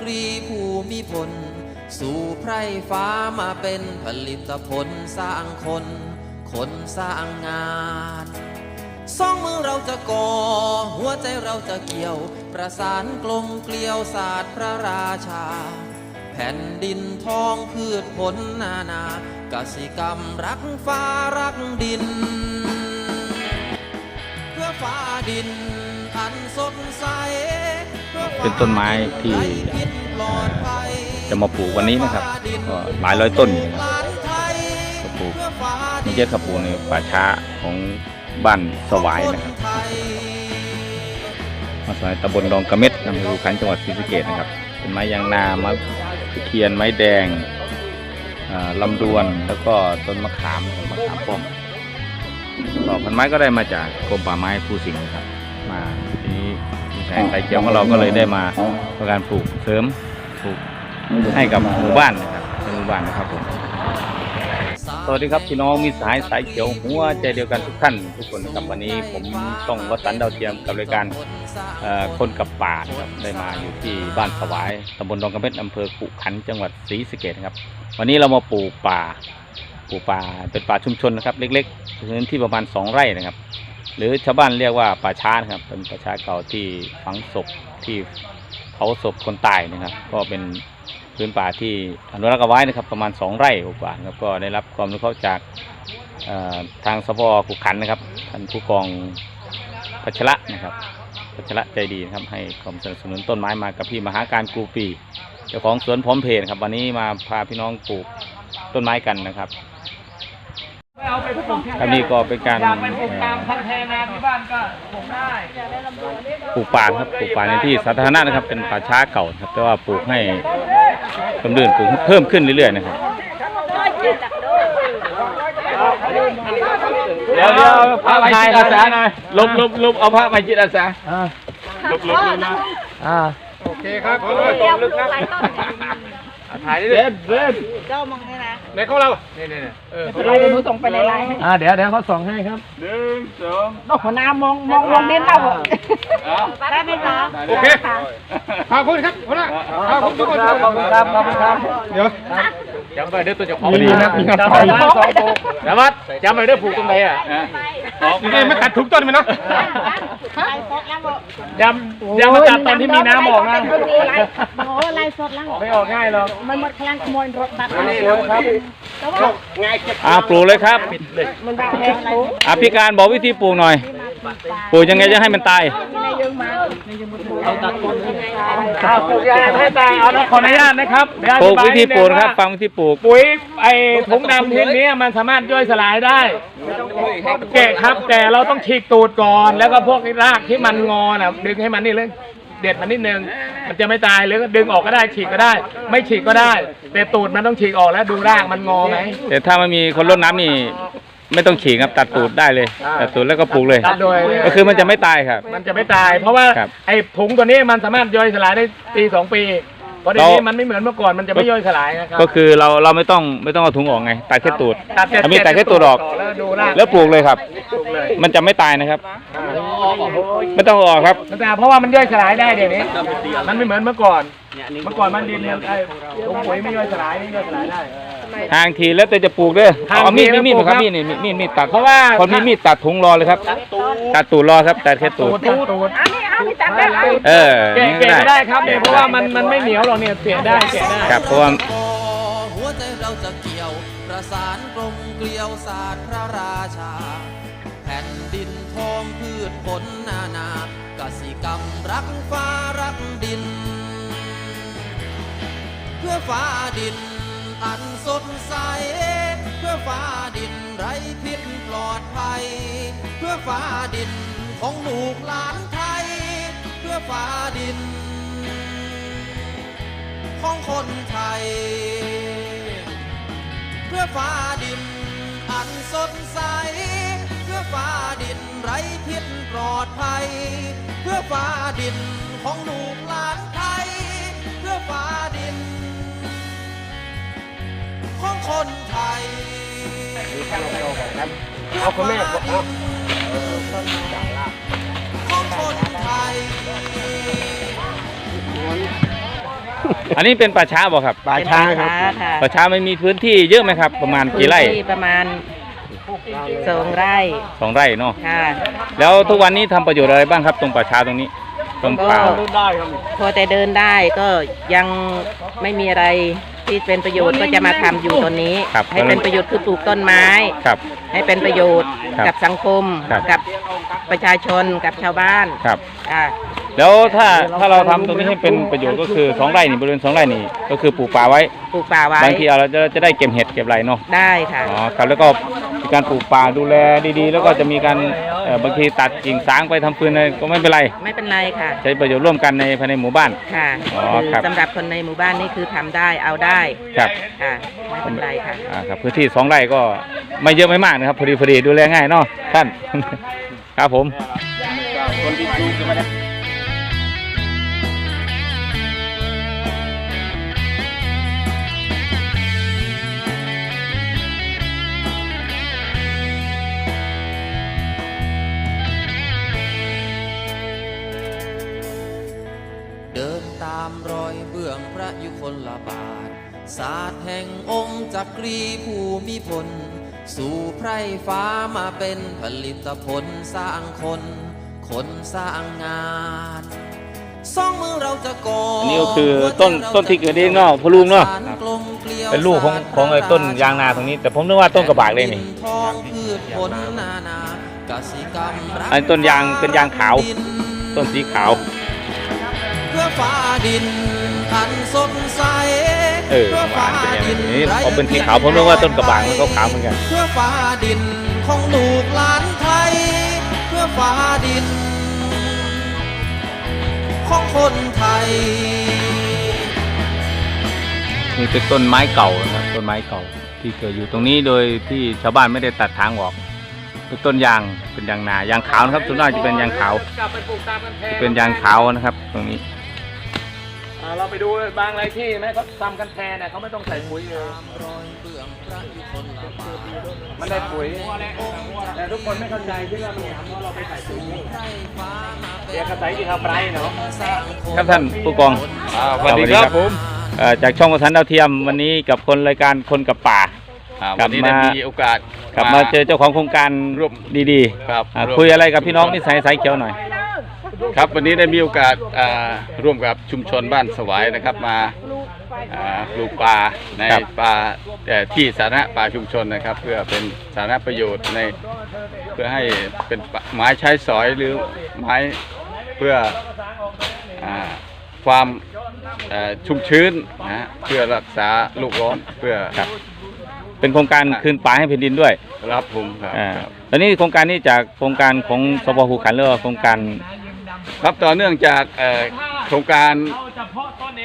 กรีภูมิพลสู่ไพร่ฟ้ามาเป็นผลิตผลสร้างคน คนสร้างงานสองมือเราจะก่อ หัวใจเราจะเกี่ยว ประสานกลมเกลียวศาสตร์พระราชา แผ่นดินทองพืชผลนานากสิกรรมรักฟ้ารักดิน เพื่อฟ้าดินอันสดใส เป็นต้นไม้ที่จะมาปลูกวันนี้นะครับก็หลายร้อยต้นนะครับก็ปลูกเพื่อฟ้าไม่ใช่ขับปลูกในป่าช้าของบ้านสวายนะครับมาสวายตำบลดองกระเม็ดอำเภอขันจังหวัดศรีสะเกษนะครับ เป็นไม้ยางนาไม้ตะเคียนไม้แดงลำดวนแล้วก็ต้นมะขามมะขามป้อมก็พันไม้ก็ได้มาจากกรมป่าไม้ภูสิงห์นะครับมา ไต่เขียวของเราก็เลยได้มาทำการปลูกเสริมปลูกให้กับหมู่บ้านนะครับเป็นหมู่บ้านนะครับผมสวัสดีครับพี่น้องมีสายสายเขียวหัวใจเดียวกันทุกท่านทุกคนครับวันนี้ผมต้องวัสันดาวเทียมกับรายการคนกับป่าครับได้มาอยู่ที่บ้านสวายตำบลดองกระเม็ดอำเภอขุขันจังหวัดศรีสะเกษนะครับ วันนี้เรามาปลูกป่าปลูกป่าเป็นป่าชุมชนนะครับ เล็กๆพื้นที่ประมาณสองไร่นะครับ หรือชาวบ้านเรียกว่าป่าช้านครับ เป็นป่าช้าเก่าที่ฝังศพที่เผาศพคนตายนะครับ ก็เป็นพื้นป่าที่อนุรักษ์เอาไว้นะครับ ประมาณสองไร่กว่าครับก็ได้รับความรู้เข้าจากทางสพขุขันนะครับท่านผู้กองพัชระนะครับพัชระใจดีนะครับให้ความสนับสนุนต้นไม้มากับพี่มหาการกูปีเจ้าของสวนพร้อมเพรนครับวันนี้มาพาพี่น้องปลูกต้นไม้กันนะครับ เอาไปปลูกที่ครับนี่ก็เป็นการ อยากไปปลูกตามพันแทนาที่บ้านก็ปลูกได้ปลูกป่าครับปลูกป่าในที่สาธารณะนะครับ เป็นป่าช้าเก่านะครับ แต่ว่าปลูกให้สมดุลปลูกเพิ่มขึ้นเรื่อยๆนะครับเดี๋ยวเดี๋ยวพระไปจิตอาสาหน่อยลบลบลบเอาพระไปจิตอาสาลบลบลบนะอ่าโอเคครับตรงลึกนะ ถ่ายได้เลยเล่นเจ้ามองให้นะในของเรานี่นี่เออเราเดี๋ยวหนูส่งไปในไลน์ให้อ่าเดี๋ยวเดี๋ยวเขาส่งให้ครับหนึ่งสองนอกหัวหน้ามองมองมองเน้นเราได้ไหมคะโอเคขอบคุณครับหัวหน้าขอบคุณทุกคนขอบคุณครับขอบคุณครับเดี๋ยวจำไปเด้อตัวเจ้าของดีนะมีเงินสองสองปลูกนะวัดจำไปเด้อปลูกตรงไหนอะ นี่ไม่ตัดถุงต้นมันเนาะไลฟ์สดแล้วบอกยำยำมาตัดตอนที่มีน้ำออกนะโอ้ไลฟ์สดแล้วไม่ออกง่ายหรอกมันหมดพลังขโมยรถบัสนี่ครับแต่ว่าอ่าปลูกเลยครับมันได้แพงอะไรอ่าพี่การบอกวิธีปลูกหน่อย ปลูกยังไงจะให้มันตายในยังมาข้าวปลูกยางให้ตายเอานะขออนุญาตนะครับเดี๋ยวอปลูธิกบายวิธีปลูกนะครับ นิดนึงว่าฟังวิธีปลูก ปุ๋ยไอ้ถุงดำชนิดนี้มันสามารถย่อยสลายได้แกะครับ แต่เราต้องฉีกตูดก่อน แล้วก็พวกรากที่มันงอน่ะดึงให้มันนี่เลยเด็ดมันนิดนึงมันจะไม่ตายหรือก็ดึงออกก็ได้ฉีกก็ได้ ไม่ฉีกก็ได้ แต่ตูดมันต้องฉีกออกแล้วดูรากมันงอไหมแต่ถ้ามันมีคนรดน้ำนี่ ไม่ต้องฉีกครับตัดตูดได้เลยตัดตูดแล้วก็ปลูกเลย ตัดโดยก็คือมันจะไม่ตายครับ มันจะไม่ตาย เพราะว่าครับไอ้ถุงตัวนี้มันสามารถย่อยสลายได้ปีสองปีเพราะเดี๋ยวนี้เรามั มันไม่เหมือนเมื่อก่อนมันจะไม่ย่อยสลายนะครับก็คือเราเราไม่ต้องไม่ต้องเอาถุงออกไงตัดแค่ตูดตัดแต่ถ้ามีตัดแค่ตูดออก แล้วดูรากแล้วปลูกเลยครับ ปลูกเลยมันจะไม่ตายนะครับ ไม่ต้องเอาออกครับ มันแต่เพราะว่ามันย่อยสลายได้เดี๋ยวนี้ มันไม่เหมือนเมื่อก่อน เมื่อก่อนมันดินเนี่ยไอ้ถุงปุ๋ยไม่ย่อยสลายนี่ย่อยสลายได้ ทางทีแล้วแต่จะปลูกเด้อทางเอามีดทีมีมีดแล้วปลูกครับครับมีดนี่มีมีดมีดตัดเพราะว่าคนมีมีดตัดถุงรอเลยครับตัดตูดรอครับตัดแค่ตูตูดดตูดตูดอันนี้อันนี้ตัดได้ไหมเออแกะนี่แกะก็ก็ได้ครับเนี่ยเพราะว่ามันมันไม่เหนียวหรอกเนี่ยเสียได้แกะได้ครับเพราะว่าก่อหัวใจเราจะเกี่ยวประสานกลมเกลียวศาสตร์พระราชา แผ่นดินทองพืชผลนานากสิกรรมรักฟ้ารักดิน เพื่อฟ้าดิน อันสดใส เพื่อฟ้าดินไร้พิษปลอดภัย เพื่อฟ้าดินของลูกหลานไทย เพื่อฟ้าดิน ของคนไทย เพื่อฟ้าดิน อันสดใส เพื่อฟ้าดินไร้พิษปลอดภัย เพื่อฟ้าดินของลูกหลานไทย เพื่อฟ้าดิน ของคนไทยเอาคุณแม่ของคนไทย อันนี้เป็นป่าช้าบ่ครับป่าช้าครับค่ะป่าช้าไม่มีพื้นที่เยอะไหมครับ ประมาณกี่ไร่พื้นที่ประมาณสองไร่สองไร่เนาะค่ะแล้วทุกวันนี้ทำประโยชน์อะไรบ้างครับ ตรงป่าช้าตรงนี้ตรงป่าก็พอแต่เดินได้ก็ยังไม่มีอะไร ที่เป็นประโยชน์ก็จะมาทำอยู่ตอนนี้ ครับให้เป็นประโยชน์คือปลูกต้นไม้ ครับ ให้เป็นประโยชน์ครับกับสังคม ครับ กับประชาชนกับชาวบ้านครับค่ะแล้วถ้าถ้าเราทำตรงนี้ให้เป็นประโยชน์ก็คือสองไร่นี่บริเวณสองไร่นี่ก็คือปลูกป่าไว้ ปลูกป่าไว้บางทีเราจะจะได้เก็บเห็ดเก็บอะไรเนาะ ได้ค่ะ อ๋อครับแล้วก็มี การปลูกป่าดูแลดีๆ แล้วก็จะมีการเอ่อบางทีตัดกิ่งสางไปทำฟืนอะไรก็ไม่เป็นไร ไม่เป็นไรค่ะ ใช้ประโยชน์ร่วมกันในภายในหมู่บ้าน ค่ะอ๋อคือครับ สำหรับคนในหมู่บ้านนี่คือทำได้เอาได้ครับค่ะไม่เป็นไรค่ะ อ่าครับพื้นที่สองไร่ก็ไม่เยอะไม่มากนะครับพอดีพอดีดูแลง่ายเนาะท่าน ครับผมเระยุคลบาท ศาสตร์แห่งองค์จักรีภูมิพล สู่ไพร่ฟ้ามาเป็นผลิตผลสร้างคน คนสร้างงานสองมือเราจะก่ออัอันนี้ก็คือต้นต้นที่เกิดเองเนาะพอลุงเนาะเป็นลูกของของไอ้ต้นยางนาตรงนี้ แต่ผมนึกว่าต้นกระบากเลยนี่ทองพืชผลนานากสิกรรมรักอันนี้ต้นยางเป็นยางขาว ต้นสีขาว เพื่อฟ้าดิน อันสดใสเออพื่หวานเป็นอย่างนี้ฟ้พอเป็นสีขาวผมนึกว่าต้นกระบากมันขาวๆเหมือนกันเพื่อฟ้าดินของลูกหลานไทยเพื่อฟ้าดิน ของคนไทยนี่เป็นต้นไม้เก่านะครับต้นไม้เก่าที่เกิดอยู่ตรงนี้โดยที่ชาวบ้านไม่ได้ตัดทางออกเป็นต้นยางเป็นยางนายางขาวนะครับส่วนมากจะเป็นยางขาวกลับไปปลูกตามกันแพงเป็นยางขาวนะครับ ตรงนี้ อ่าเราไปดูบางรายที่ไหมเขาทำกันแพงเนี่ยเขาไม่ต้องใส่ปุ๋ยเลยรอยเบื้องพระยุคลบาทมันได้ปุ๋ยแต่ทุกคนไม่เข้าใจที่ว่ามันทำเพราะเราไปใส่ปุ๋ยไพร่ฟ้ามาเป็นเดี๋ยวกระใสที่ทำไรเนาะสร้างคนครับท่านผู้กองสวัสดีครับผมเอ่อจากช่องกระสันดาวเทียมวันนี้กับคนรายการคนกับป่า อ่ากลัวับนนี้มาได้มีโอกาสกลับมาเจอเจ้าของโครงการร่วมดีครับๆอ่าร่วม คุยอะไรกับพี่น้องนิสัยสายเขียวหน่อย ครับวันนี้ได้มีโอกาสอ่าร่วมกับชุมชนบ้านสวายนะครับมาอ่าปลูกป่าในครับป่าเอ่อที่สาธารณะป่าชุมชนนะครับ เพื่อเป็นสาธารณประโยชน์ในเพื่อให้เป็นป่าไม้ใช้สอยหรือไม้เพื่ออาความเอ่อชุ่มชื้นนะฮะเพื่อรักษาโลกร้อนเพื่อครับเป็นโครงการคืนป่าให้แผ่นดินด้วยรับผมครับอ่าครับตอนนี้โครงการนี้จากโครงการของสปภูขันหรือว่าโครงการ ครับต่อเนื่องจากเอ่อโครงการ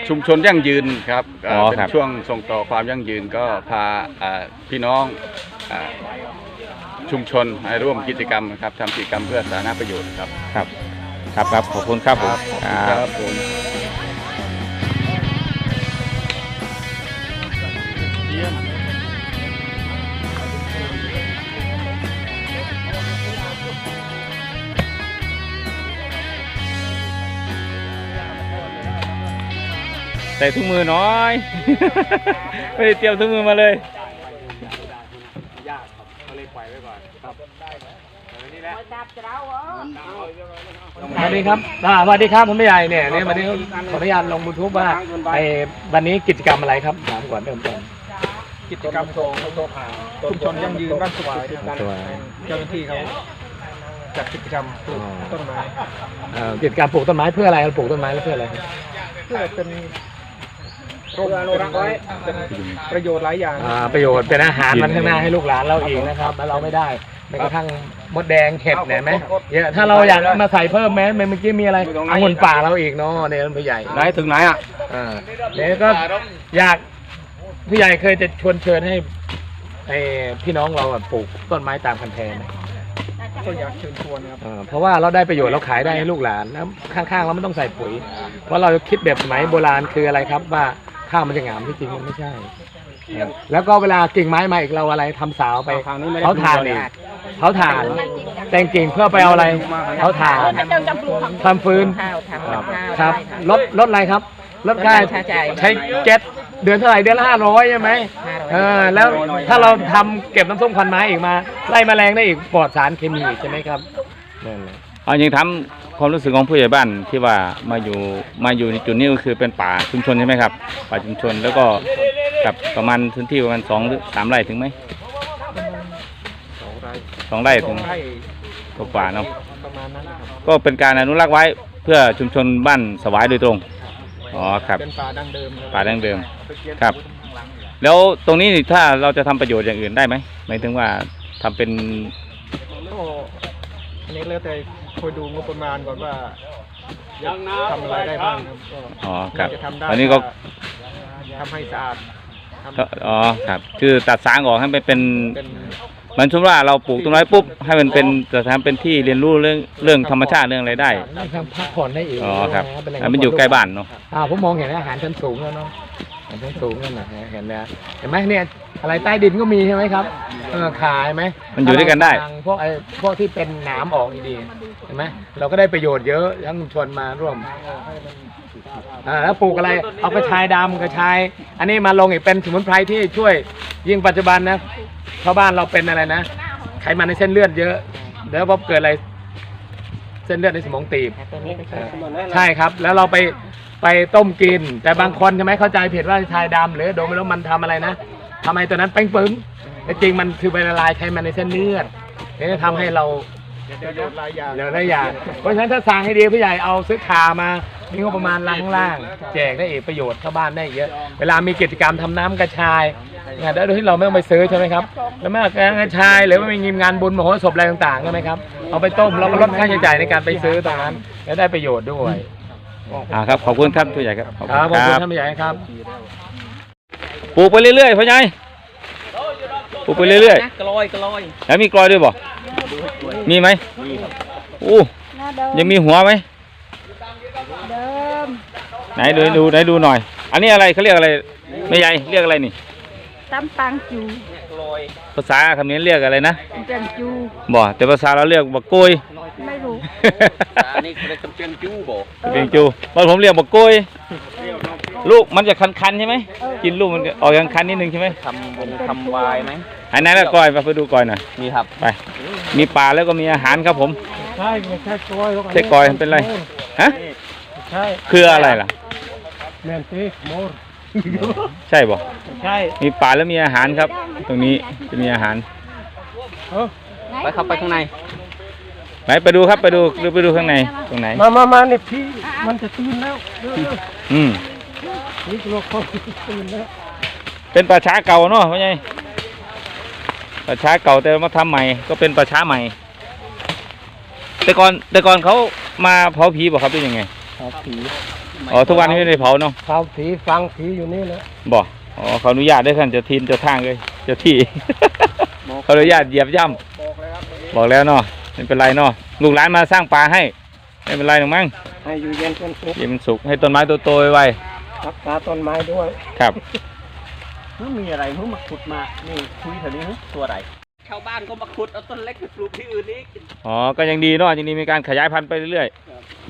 ชุมชนยั่งยืนครับเอ่ออ๋อเป็นครับ ช่วงส่งต่อความยั่งยืนก็พาอ่าพี่น้องอ่าชุมชนให้ร่วมกิจกรรมนะครับทำกิจกรรมเพื่อสาธารณประโยชน์ครับ ครับ ครับครับขอบคุณครับผมขอบคคุณรับครับผม ส่ถุงมือหน้อย ไม่ได้เตรียมถุงมือมาเลยสวัสดีครับอ่าสวัสดีครับผมผู้ใหญ่เนี่ยเนี่ยวันนี้ขออนุญาตลงบูทูบว่าไอ้วันนี้กิจกรรมอะไรครับถามก่อนเริ่มต้นกิจกรรมของชุมชนยั่งยืนบ้านสวายสวายเจ้าหน้าที่เขาจัดกิจกรรมปลูกต้นไม้เอ่อกิจกรรมปลูกต้นไม้เพื่ออะไรปลูกต้นไม้แล้วเพื่ออะไรครับเพื่อเป็น ร่มอนุรักษ์ไว้เป็นประโยชน์หลายอย่าง อ่าประโยชน์เป็นอาหารมันข้างหน้าให้ลูกหลานเราเองนะครับแล้วเราไม่ได้แม้กระทั่งมดแดงเห็ดเนี่ยไหมเยอะถ้าเราอยากมาใส่เพิ่มแม้เมื่อกี้มีอะไรองุ่นป่าเราอีกเนาะเนี่ยผู้ใหญ่ไหนถึงไหนอะอ่าเดี๋ยวก็อยากผู้ใหญ่เคยจะชวนเชิญให้ไอ้พี่น้องเราอะปลูกต้นไม้ตามคันแทนนะก็อยากเชิญชวนครับอ่าเพราะว่าเราได้ประโยชน์เราขายได้ให้ลูกหลานแล้วข้างๆเราไม่ต้องใส่ปุ๋ย เพราะเราคิดแบบสมัยโบราณคืออะไรครับว่า ข้าวมันจะงามที่จริงมันไม่ใช่ แล้วก็เวลากิ่งไม้มาอีกเราอะไรทำสาวไปเขาถ่านอีกเขาถ่าน แต่งกิ่งเพื่อไปเอาอะไรเขาถ่านทำฟืนข้าวทำกับข้าวครับได้ลดลดอะไรครับลดค่าลดค่าใช้จ่ายใช้แก๊สเดือนเท่าไหร่เดือนละห้าร้อยใช่ไหม500เออแล้วถ้าเราทำเก็บน้ำส้มควันไม้อีกมา ไล่แมลงได้อีกปลอดสารเคมีอีกใช่ไหมครับนั่นแหละ เอาจริงทำความรู้สึกของผู้ใหญ่บ้านที่ว่ามาอยู่มาอยู่ในจุดนี้ก็คือเป็นป่าชุมชนใช่ไหมครับ ป่าชุมชนแล้วก็กับประมาณพื้นที่ประมาณสองหรือสามไร่ถึงไหมสองไร่สองไร่สถึองงไร่กว่าๆเนาะประมาณนั้นนะครับก็เป็นการอนุรักษ์ไว้เพื่อชุมชนบ้านสวายโดยตรงอ๋อครับเป็นป่าดั้งเดิมครับป่าดั้งเดิมครับ แล้วตรงนี้นี่ถ้าเราจะทำประโยชน์อย่างอื่นได้ไหมหมายถึงว่าทำเป็นก็อันนี้แล้วแต่ คอยดูงบประมาณก่อนว่าจะทำอะไรได้บ้างครับก็อ๋อครับจะทำได้อันนี้ก็ทำให้สะอาดทำก็อ๋อครับ คือตัดสางออกให้มันเป็นเป็นเหมือนเช่นว่าเราปลูกต้นไม้ปุ๊บให้มันเป็นจะทำเป็นที่เรียนรู้เรื่องเรื่องธรรมชาติเรื่องอะไรได้ นี่ครับพักผ่อนได้อีกอ๋อครับเป็นแหล่งอันมันอยู่ใกล้บ้านเนาะอ่าผมมองเห็นอาหารชั้นสูงแล้วเนาะอาหารชั้นสูงนั่นนะเห็นแล้วเห็นไหมเนี่ยอะไรใต้ดินก็มีใช่ไหมครับเออขายไหมมันอยู่ด้วยกันได้ทางพวกไอ้พวกที่เป็นหนามออกดีๆเห็นไหมเราก็ได้ประโยชน์เยอะทั้งชุมชนมาร่วมอ่าแล้วปลูกอะไรเอากระชายดำกระชาย อันนี้มาลงอีกเป็นสมุนไพรที่ช่วย ยิ่งปัจจุบันนะชาวบ้านเราเป็นอะไรนะไขมันในเส้นเลือดเยอะแล้วพอเกิดอะไรเส้นเลือดในสมองตีบตัวนี้ก็ใช่ใช่ครับ แล้วเราไปไปต้มกิน แต่บางคนใช่ไหมเข้าใจผิดว่าชายดำหรือโดนไม่รู้มันทำอะไรนะทำไมตัวนั้นเป้งปึ้งแต่จริงมันคือไปละลายไขมันในเส้นเลือดนี่จะทำให้เรา ประโยชน์หลายอย่างเหลือได้อย่างเพราะฉะนั้นถ้าสั่งให้ดีผู้ใหญ่เอาซื้อคามามีงบประมาณล้างล่าง แจกได้อีกประโยชน์เข้าบ้านได้เยอะ เวลามีกิจกรรมทำน้ำกระชายงานโดยที่เราไม่ต้องไปซื้อใช่ไหมครับ แล้วเมื่อกระชายหรือว่ามีงานบุญมโหสพอะไรต่างๆใช่ไหมครับ เอาไปต้มแล้วก็ลดค่าใช้จ่ายในการไปซื้อตรงนั้นและได้ประโยชน์ด้วยอ่าครับขอบคุณครับผู้ใหญ่ครับขอบครับขอบคคุณรับท่านผู้ใหญ่ครับปลูกไปเรื่อยๆพ่อใหญ่ปลูกไปเรื่อยกลอยกลอยๆแล้วมีกลอยด้วยบ่ มีไหมอู้ยังมีหัวไหมเดิมไหนดูดูไหนดูหน่อย อันนี้อะไรเขาเรียกอะไรไม่ใหญ่เรียกอะไรนี่ตั้มปังจูภาษาคำนี้เรียกอะไรนะเป็นจูบ่แต่ภาษาเราเรียกบักกุย ไม่รู้ อันนี้เขาเรียกกำเปียงจู้บ่เปียงจูบ้านผมเรียกบักกุยลูกมันจะคันๆใช่ไหมกินลูกมันออกยังคันนิดนึงใช่ไหมทำวงทำวายไหมอันนั้นละก้อยไปดูก้อยหน่อยมีครับไป มีปลาแล้วก็มีอาหารครับผมใช่ไม่ใช่กล้วยใช่ก้อยมันเป็นไรฮะใช่คืออะไรล่ะแมนซีโมรใช่บ่ใช่มีปลาแล้วมีอาหารครับ ตรงนี้จะมีอาหารไปเข้าไปข้างใน ไหนไปดูครับไปดูดูไปดูข้างในตรงไหน มามามาเนี่ยพี่มันจะตื่นแล้วเร็วอืมๆนี่ตัวเขาตื่นแล้วเป็นป่าช้าเก่าเนาะพ่อใหญ่ป่าช้าเก่าแต่มาทำใหม่ ก็เป็นป่าช้าใหม่ แต่ก่อนแต่ก่อนเขามาเผาผีบอกครับเป็นยังไงเขาผีอ๋อทุกวันนี้ไม่ได้เผาเนาะเขาผีฟังผีอยู่นี่เลยบอกอ๋อขออนุญาตด้วยท่านเจะทีนเจะทางเลยเจะที่ขออนุญาตเหยียบย่ำบอกแล้วเนาะ ไม่เป็นไรเนาะลูกหลานมาสร้างป่าให้ ไม่เป็นไรหรอกมั้งให้อยู่เย็นเป็นสุขเย็นเป็นสุขให้ต้นไม้โตๆไวรักษาต้นไม้ด้วยๆครับมันมีอะไรมันมาขุดมา นี่คุยแถวนี้ตัวอะไรชาวบ้านก็มาขุดเอาต้นเล็กไปปลูกที่อื่นอีกอ๋อ ก็ยังดีเนาะยังดีมีการขยายพันธุ์ไปเรื่อย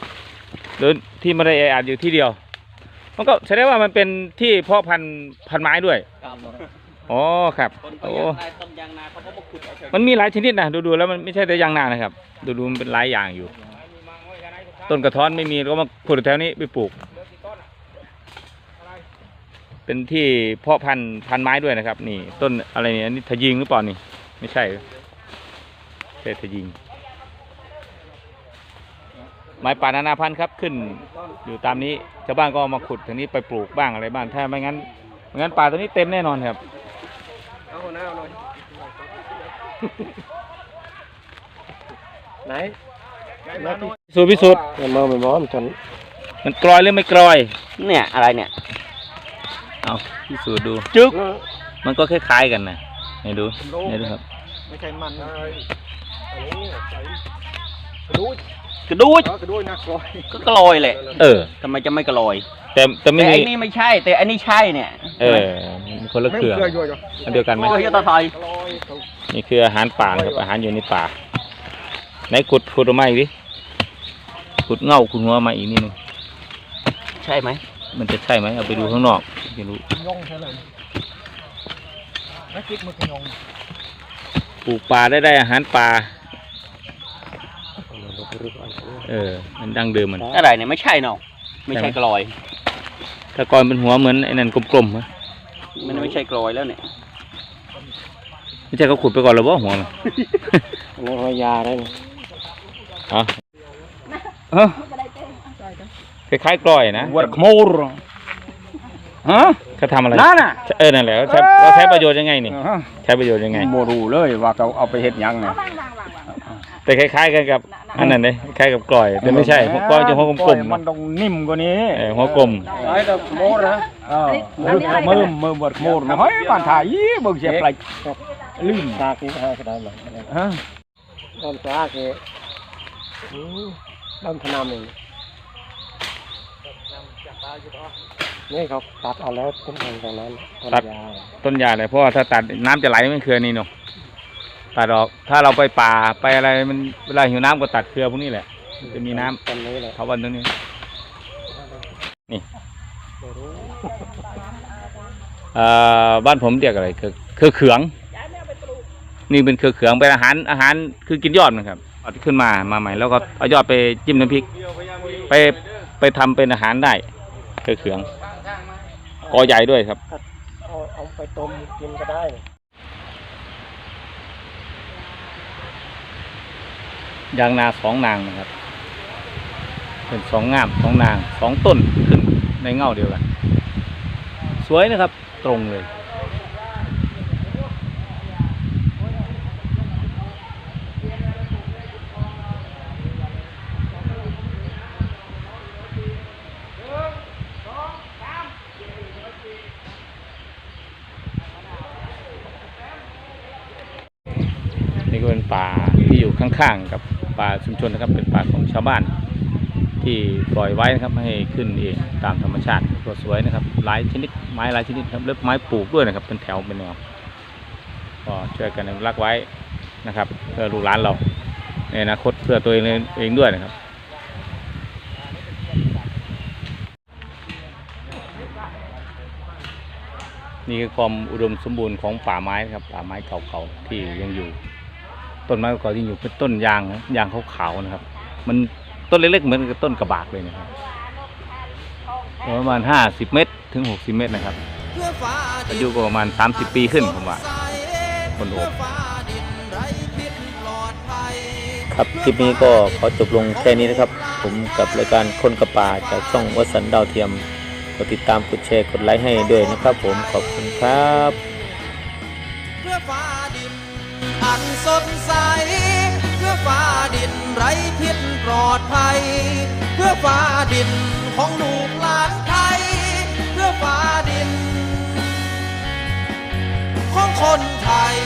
ๆโดยที่ไม่ได้แออัดอยู่ที่เดียว มันก็แสดงว่ามันเป็นที่เพาะพันธุ์พันธุ์ไม้ด้วย ครับ อ๋อครับคนก็โอ้อยากได้ต้นยางนาเขาก็มาขุดเอาเถอะมันมีหลายชนิดนะดูๆแล้วมันไม่ใช่แต่ยางนานะครับ ดูๆมันเป็นหลายอย่างอยู่ ต้นกระท้อนไม่มีก็มาขุดแถวนี้ไปปลูก เป็นที่เพาะพันธุ์พันธุ์ไม้ด้วยนะครับ นี่ ต้นอะไรเนี่ยอันนี้ทะยิงหรือเปล่านี่ ไม่ใช่ใช่ทะยิง ไม้ป่านานาพันธุ์ครับขึ้น อยู่ตามนี้ชาวบ้านก็เอามาขุดทางนี้ไปปลูกบ้างอะไรบ้างถ้าไม่งั้นไม่งั้นป่าตัวนี้เต็มแน่นอนครับ เอาหน้าหน่อย ไหนสูตรพิสูจน์อย่ามาไม่มอนจนมันกรอยหรือไม่กรอย เนี่ยอะไรเนี่ย เอาพิสูจน์ดู จึ๊ก มันก็คล้ายๆกันนะไหนดูไหนดูครับ ไม่ใช่มันนะอันนี้ใส่รู้ กระดูดอ๋อกระด้วยนะกลอยก็กระลอยแหละเออทำไมจะไม่กระลอย แต่แต่ไม่แต่มีไอ้นี่ไม่ใช่ แต่อันนี้ใช่เนี่ยเออมันคนละไม่เครือเกลืออยู่อยู่อันเดียวกันไหมโอ้ยตาไทยนี่คืออาหารป่านะครับอาหารอยู่ในป่าไหนขุดขุดออกมาอีกดิขุดเง่าขุดหัวมาอีกนิดนึงใช่ไหมมันจะใช่ไหมเอาไปดูข้างนอกจะรู้ยงใช่เลยนักคิดมือยงปลูกป่าได้ได้อาหารป่า เออ มันดั้งเดิมมัน อะไรเนี่ยไม่ใช่เนาะไม่ใช่กระลอย ถ้าก่อนเป็นหัวเหมือนไอ้นั่นกลมๆฮะมันไม่ใช่กระลอยแล้วเนี่ยไม่ใช่เขาขุดไปก่อนหรือว่าหัวมันนี่หัวยาได้ไหมอ๋อเออคล้ายๆกล้อยนะวัดขโมรฮะเขาทำอะไรนั่นน่ะเออนั่นแหละเขาใช้เราใช้ประโยชน์ยังไงนี่ใช้ประโยชน์ยังไงโมรู้เลยว่าเขาเอาไปเฮ็ดหยังเนี่ยแต่คล้ายๆกันกับ อันนั้นเลยคล้ายกับกล้อยแต่ไม่ใช่หัวกล้อยจะหัวกลมๆมันนะต้องนิ่มกว่านี้เออหัวกลมไอ้ดอกโมรนะเออมือมือวัดขโมรนะเฮ้ยบ้านถ่ายยี่เบิ่งเสียปลายลื่นซากนี่ฮะก็ได้เลยฮะต้นซากนี่อืมต้นพนามเองนี่เขาตัดเอาแล้วต้นทางตรงนั้นต้นตัดยาวต้นยาเลยเพราะว่าถ้าตัดน้ำจะไหลไม่เครือนี่เนาะ ตัดออก ถ้าเราไปป่าไปอะไรมันเวลาหิวน้ำก็ตัดเครือพวกนี้แหละมันจะมีน้ำต้นนี้เลยเขาวันตรงนี้ นี่เอ่อบ้านผมเรียกอะไรคือคือเขือง นี่เป็นคือเขืองเป็นอาหารอาหารคือกินยอดมันครับเอาขึ้นมามาใหม่แล้วก็เอายอดไปจิ้มน้ำพริก ไปไปทำเป็นอาหารได้คือเขืองกอใหญ่ด้วยครับ เอาเอาไปต้มกินก็ได้ ยางนาสองนางนะครับ เป็นสองงามสองนางสองต้นขึ้นในเงาเดียวกัน สวยนะครับตรงเลย นี่ก็เป็นป่าที่อยู่ข้างๆกับ ป่าชุมชนนะครับ เป็นป่าของชาวบ้าน ที่ปล่อยไว้นะครับให้ขึ้นเองตามธรรมชาติก็สวยนะครับหลายชนิดไม้หลายชนิดครับแล้วไม้ปลูกด้วยนะครับเป็นแถวเป็นแนวก็ช่วยกันรักไว้นะครับเพื่อลูกหลานเราในอนาคตเพื่อตัวเองเองด้วยนะครับนี่คือความอุดมสมบูรณ์ของป่าไม้ครับป่าไม้เก่าๆที่ยังอยู่ ต้นไม้เก่าๆที่อยู่เป็นต้นยางยางขาวๆนะครับ มันต้นเล็กๆเหมือนกับต้นกระบากเลยนะครับประมาณห้าสิบเมตรถึงหกสิบเมตรนะครับอายุก็ประมาณสามสิบปีขึ้นผมว่าคนโอบเพื่อฟ้าดินไร้พิษปลอดภัยครับคลิปนี้ก็ขอจบลงแค่นี้นะครับ ผมกับรายการคนกับป่าจากช่องวัสันดาวเทียมกดติดตามกดแชร์กดไลค์ให้ด้วยนะครับ ผมขอบคุณครับเพื่อฟ้า อันสดใส เพื่อฟ้าดินไร้พิษปลอดภัย เพื่อฟ้าดินของลูกหลานไทย เพื่อฟ้าดิน ของคนไทย